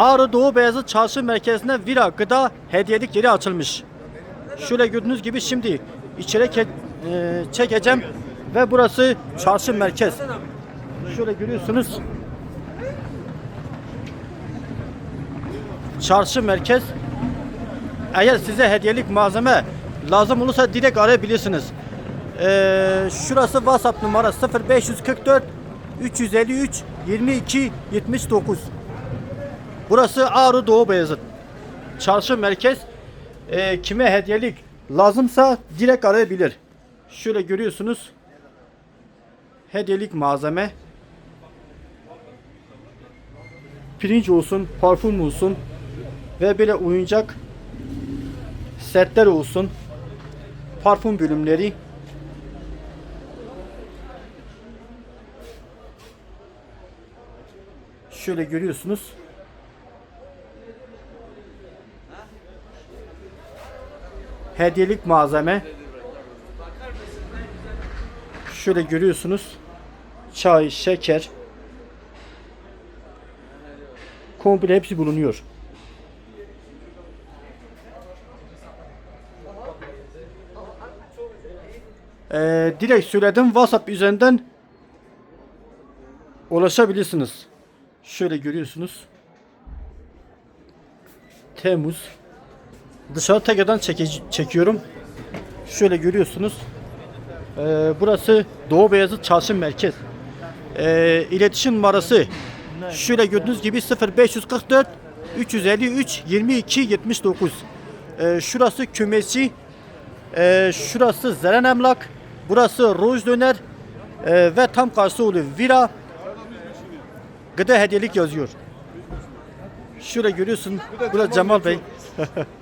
Ağrı Doğu Beyazıt Çarşı merkezine Vira gıda hediyelik yeri açılmış. Şöyle gördüğünüz gibi şimdi içeri e, çekeceğim ve burası çarşı merkez. Şöyle görüyorsunuz. Çarşı merkez. Eğer size hediyelik malzeme lazım olursa direkt arayabilirsiniz. Ee, şurası WhatsApp numara 0544 353 22 79. Burası Ağrı Doğu Beyazıt. Çarşı merkez. Ee, kime hediyelik lazımsa direkt arayabilir. Şöyle görüyorsunuz. Hediyelik malzeme. Pirinç olsun, parfüm olsun ve böyle oyuncak setler olsun. Parfüm bölümleri. Şöyle görüyorsunuz. Hediyelik malzeme. Şöyle görüyorsunuz. Çay, şeker. Komple hepsi bulunuyor. Ee, direkt söyledim WhatsApp üzerinden ulaşabilirsiniz. Şöyle görüyorsunuz. Temmuz. Dışarı tekrardan çeke- çekiyorum. Şöyle görüyorsunuz. Ee, burası Doğu Beyazıt Çarşı Merkez. Ee, iletişim numarası şöyle gördüğünüz gibi 0544 353 22 79. Ee, şurası kümesi. Ee, şurası Zeren Emlak. Burası Roj Döner. Ee, ve tam karşısı oluyor Vira. Gıda hediyelik yazıyor. Şöyle görüyorsun. Burada Cemal Bey.